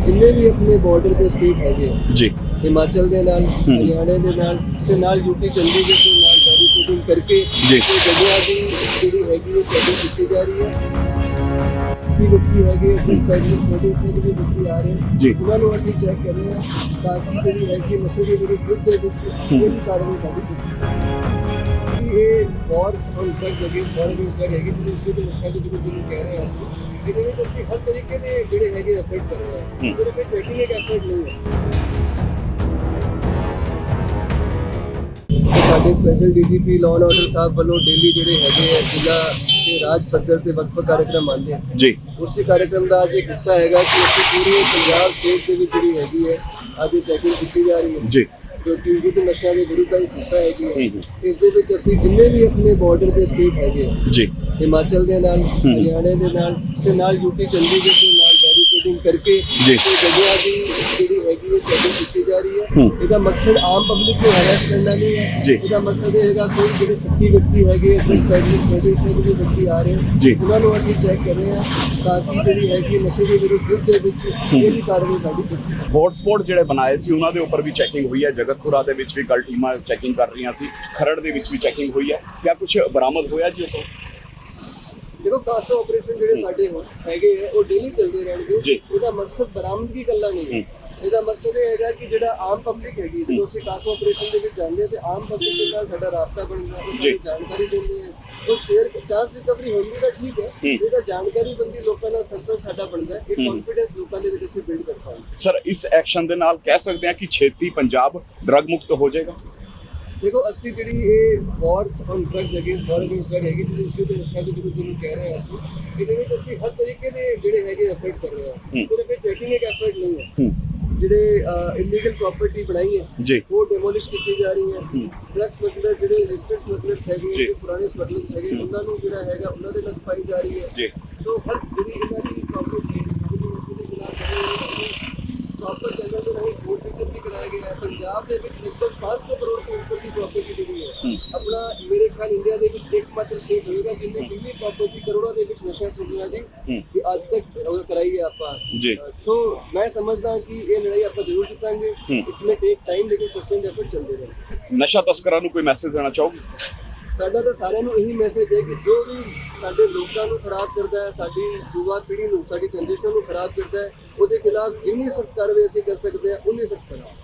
ਜਿੰਨੇ ਵੀ ਆਪਣੇ ਬਾਰਡਰ ਦੇ ਸਟੇਟ ਹੈਗੇ ਆ, ਜੀ ਹਿਮਾਚਲ ਦੇ ਨਾਲ ਹਰਿਆਣੇ ਦੇ ਨਾਲ ਤੇ ਨਾਲ ਯੂਪੀ ਚੰਡੀਗੜ੍ਹ ਦੇ ਨਾਲ ਬੈਰੀਕੇਡਿੰਗ ਕਰਕੇ ਜੀ। ਤੇ ਗੱਡੀਆਂ ਦੀ ਜਿਹੜੀ ਹੈਗੀ ਹੈ ਚੈਕਿੰਗ ਕੀਤੀ ਜਾ ਰਹੀ ਹੈ ਵੀ ਲੋਕੀ ਹੈਗੇ ਕੋਈ ਸਾਈਡ ਦੇ ਛੋਟੇ ਛੋਟੇ ਵੀ ਲੋਕੀ ਆ ਰਹੇ ਆ। ਜੀ। ਉਹਨਾਂ ਨੂੰ ਅਸੀਂ ਚੈੱਕ ਕਰ ਰਹੇ ਹਾਂ ਤਾਂ ਕਿ ਜਿਹੜੀ ਹੈਗੀ ਨਸ਼ੇ ਦੇ ਵਿਰੁੱਧ ਦੇ ਵਿੱਚ ਕੋਈ ਕਾਰਵਾਈ ਸਾਡੀ ਕੀਤੀ ਇਹ war on drugs against foreigner drug ਹੈਗੀ ਜਿਹਦੇ ਵਿੱਚ ਨਸ਼ਾ ਦੇ ਵਿਰੁੱਧ ਜਿਹਨੂੰ ਕਹਿ ਰਹੇ ਹਾਂ ਅਸੀਂ ਇਹਦੇ ਵਿੱਚ ਅਸੀਂ ਹਰ ਤਰੀਕੇ ਦੇ ਜਿਹੜੇ ਹੈਗੇ ਐਫਰਟ ਕਰ ਰਹੇ ਹਾਂ ਹੂੰ। ਸਿਰਫ ਇਹ ਚੈਕਿੰਗ ਇੱਕ ਐਫਰਟ ਨਹੀਂ ਹੈ ਤੇ ਸਾਡੇ special DGP law and order ਸਾਹਿਬ ਵੱਲੋਂ ਡੇਲੀ ਜਿਹੜੇ ਹੈਗੇ ਆ ਜ਼ਿਲ੍ਹਾ ਤੇ ਰਾਜ ਪੱਧਰ ਤੇ ਵੱਖ-ਵੱਖ ਕਾਰਜਕ੍ਰਮ ਆਉਂਦੇ ਆ ਜੀ ਉਸੇ ਕਾਰਜਕ੍ਰਮ ਦਾ ਅੱਜ ਇੱਕ ਹਿੱਸਾ ਹੈਗਾ ਕਿ ਅਸੀਂ ਪੂਰੇ ਪੰਜਾਬ ਸਟੇਟ ਦੇ ਵਿੱਚ ਜਿਹੜੀ ਹੈਗੀ ਹੈ ਅੱਜ ਚੈਕਿੰਗ ਕੀਤੀ ਜਾ ਰਹੀ ਹੈ ਜੀ ਜੋ ਕਿ ਯੁੱਧ ਨਸ਼ਾ ਦੇ ਵਿਰੁੱਧ ਦਾ ਇੱਕ ਹਿੱਸਾ ਹੈਗੀ ਹੈ ਇਸ ਦੇ ਵਿੱਚ ਅਸੀਂ ਜਿੰਨੇ ਵੀ ਆਪਣੇ ਬਾਰਡਰ ਦੇ ਸਟੇਟ ਹੈਗੇ ਜੀ। ਹਿਮਾਚਲ ਦੇ ਨਾਲ ਹਰਿਆਣੇ ਦੇ ਨਾਲ ਤੇ ਨਾਲ ਯੂਪੀ ਚੰਡੀਗੜ੍ਹ ਦੇ ਨਾਲ ਬੈਰੀਕੇਡਿੰਗ ਕਰਕੇ ਜੀ। ਤੇ ਗੱਡੀਆਂ ਦੀ ਜਿਹੜੀ ਹੈਗੀ ਹੈ ਚੈਕਿੰਗ ਕੀਤੀ ਜਾ ਰਹੀ ਹੈ ਹੂੰ। ਇਹਦਾ ਮਕਸਦ ਆਮ ਪਬਲਿਕ ਨੂੰ ਹਰਾਸ ਕਰਨਾ ਨਹੀਂ ਹੈ ਜੀ। ਇਹਦਾ ਮਕਸਦ ਇਹ ਹੈਗਾ ਕੋਈ ਜਿਹੜੇ ਸ਼ੱਕੀ ਵਿਅਕਤੀ ਹੈਗੇ ਕੋਈ ਸਾਈਡ ਦੇ ਛੋਟੇ ਛੋਟੇ ਵੀ ਵਿਅਕਤੀ ਆ ਰਹੇ ਜੀ। ਉਹਨਾਂ ਨੂੰ ਅਸੀਂ ਚੈੱਕ ਕਰ ਰਹੇ ਹਾਂ ਤਾਂ ਕਿ ਜਿਹੜੀ ਹੈਗੀ ਹੈ ਨਸ਼ੇ ਦੇ ਵਿਰੁੱਧ ਦੇ ਵਿੱਚ ਜਿਹੜੀ ਕਾਰਵਾਈ ਸਾਡੀ ਚੱਲੀ ਹੌਟਸਪੌਟ ਜਿਹੜੇ ਬਣਾਏ ਸੀ ਉਹਨਾਂ ਦੇ ਉੱਪਰ ਵੀ ਚੈਕਿੰਗ ਹੋਈ ਹੈ ਜਗਤਪੁਰਾ ਦੇ ਵਿੱਚ ਵੀ ਕੱਲ ਟੀਮਾਂ ਚੈਕਿੰਗ ਕਰ ਰਹੀਆਂ ਸੀ ਖਰੜ ਦੇ ਵਿੱਚ ਵੀ ਚੈਕਿੰਗ ਹੋਈ ਹੈ ਕਿਆ ਕੁਝ ਬਰਾਮਦ ਹੋਇਆ ਜੀ ਉਹ ਦੇਖੋ ਕਾਸਾ ਆਪਰੇਸ਼ਨ ਜਿਹੜੇ ਸਾਡੇ ਹੋ- ਹੈਗੇ ਆ ਉਹ ਡੇਲੀ ਚੱਲਦੇ ਰਹਿਣਗੇ। ਜੀ। ਇਹਦਾ ਮਕਸਦ ਬਰਾਮਦਗੀ ਕੱਲਾ ਨਹੀਂ ਹੈ। ਇਹਦਾ ਮਕਸਦ ਇਹ ਹੈਗਾ ਕਿ ਜਿਹੜਾ ਆਮ ਪਬਲਿਕ ਹੈਗੀ ਜਦੋਂ ਅਸੀਂ ਕਾਸਾ ਆਪਰੇਸ਼ਨ ਦੇ ਵਿੱਚ ਜਾਂਦੇ ਹਾਂ ਤੇ ਆਮ ਪਬਲਿਕ ਦੇ ਨਾਲ ਸਾਡਾ ਰਾਬਤਾ ਬਣਦਾ ਉਹ ਜੀ। ਸਾਡੀ ਜਾਣਕਾਰੀ ਦਿੰਦੇ ਆ। ਉਹ ਸ਼ੇਅਰ ਚਾਂਸ ਰਿਕਵਰੀ ਹੁੰਦੀ ਤਾਂ ਠੀਕ ਹੈ ਹੂੰ। ਇਹਦਾ ਜਾਣਕਾਰੀ ਬੰਦੀ ਲੋਕਾਂ ਨਾਲ ਸੰਪਰਕ ਸਾਡਾ ਬਣਦਾ ਹੈ। ਇਹ ਹੂੰ। ਕੌਨਫੀਡੈਂਸ ਲੋਕਾਂ ਦੇ ਵਿੱਚ ਅਸੀਂ ਬਿਲਡ ਕਰ ਪਾਉਂਦੇ ਸਰ ਇਸ ਐਕਸ਼ਨ ਦੇ ਨਾਲ ਕਹਿ ਸਕਦੇ ਹਾਂ ਕਿ ਛੇਤੀ ਪੰਜਾਬ ਡਰਗ ਮੁਕਤ ਹੋ ਜਾਏਗਾ? ਦੇਖੋ ਅਸੀਂ ਜਿਹੜੀ ਇਹ war on drugs against war against drug ਹੈਗੀ ਜਿਹਦੇ ਵਿੱਚ ਨਸ਼ਾ ਦੇ ਵਿਰੁੱਧ ਜਿਹਨੂੰ ਕਹਿ ਰਹੇ ਹਾਂ ਅਸੀਂ ਇਹਦੇ ਵਿੱਚ ਅਸੀਂ ਹਰ ਤਰੀਕੇ ਦੇ ਜਿਹੜੇ ਹੈਗੇ ਐਫਰਟ ਕਰ ਰਹੇ ਹੂੰ। ਸਿਰਫ ਇਹ ਚੈਕਿੰਗ ਇੱਕ ਐਫਰਟ ਨਹੀਂ ਹੈ। ਜਿਹੜੇ ਇਲੀਗਲ ਪ੍ਰਾਪਰਟੀ ਬਣਾਈ ਹੈ ਉਹ ਡੈਮੋਲਿਸ਼ ਕੀਤੀ ਜਾ ਰਹੀ ਹੈ। ਡਰੱਗਸ ਸਮਗਲਰ ਜਿਹੜੇ ਰਜਿਸਟਰਡ ਸਮਗਲਰਸ ਹੈਗੇ। ਜਿਹੜੇ ਪੁਰਾਣੇ ਸਮਗਲਰਸ ਹੈਗੇ ਉਹਨਾਂ ਨੂੰ ਜਿਹੜਾ ਹੈਗਾ ਉਹਨਾਂ ਦੇ ਨਾਲ ਪਾਈ ਜਾ ਰਹੀ ਹੈ। ਸੋ ਹਰ ਜਿਹੜੀ ਇਹਨਾਂ ਦੀ ਪ੍ਰਾਪਰਟੀ ਪ੍ਰੋਪਰ ਚੈਨਲ ਦੇ ਰਾਹੀਂ ਕੋਰਟ ਵਿੱਚ ਵੀ ਕਰਾਇਆ ਗਿਆ ਹੈ। ਪੰਜਾਬ ਦੇ ਵਿੱਚ ਲਗਭਗ 500 ਕਰੋੜ ਤੋਂ ਦੀ ਪ੍ਰਾਪਰਟੀ ਜਿਹੜੀ ਹੈ। ਹੂੰ। ਆਪਣਾ ਮੇਰੇ ਖਿਆਲ ਇੰਡੀਆ ਦੇ ਵਿੱਚ ਇੱਕਮਾਤਰ ਸਟੇਟ ਹੋਏਗਾ ਜਿੰਨੇ ਕਿੰਨੀ ਪ੍ਰਾਪਰਟੀ ਕਰੋੜਾਂ ਦੇ ਵਿੱਚ ਨਸ਼ਾ ਸਮਗਲਰਾਂ ਦੀ ਕਿ ਅੱਜ ਤੱਕ ਕਰਾਈ ਹੈ ਆਪਾਂ। ਸੋ ਮੈਂ ਸਮਝਦਾ ਕਿ ਇਹ ਲੜਾਈ ਆਪਾਂ ਜ਼ਰੂਰ ਜਿੱਤਾਂਗੇ। ਇਟ ਮੇ ਟੇਕ ਟਾਈਮ ਲੇਕਿਨ ਸਸਟੇਨਡ ਐਫਰਟ ਚੱਲਦੇ ਰਹਿਣਗੇ ਨਸ਼ਾ ਤਸਕਰਾਂ ਨੂੰ ਕੋਈ ਮੈਸੇਜ ਦੇਣਾ ਚਾਹੋਗੇ? ਸਾਡਾ ਤਾਂ ਸਾਰਿਆਂ ਨੂੰ ਇਹੀ ਮੈਸੇਜ ਹੈ ਕਿ ਜੋ ਵੀ ਸਾਡੇ ਲੋਕਾਂ ਨੂੰ ਖਰਾਬ ਕਰਦਾ ਹੈ ਸਾਡੀ ਯੁਵਾ ਪੀੜ੍ਹੀ ਨੂੰ ਸਾਡੀ ਜਨਰੇਸ਼ਨ ਨੂੰ ਖਰਾਬ ਕਰਦਾ ਹੈ ਉਹਦੇ ਖਿਲਾਫ ਜਿੰਨੀ ਸਖਤ ਕਾਰਵਾਈ ਅਸੀਂ ਕਰ ਸਕਦੇ ਹਾਂ ਉਨੀ ਸਖਤ ਕਰਾਂਗੇ।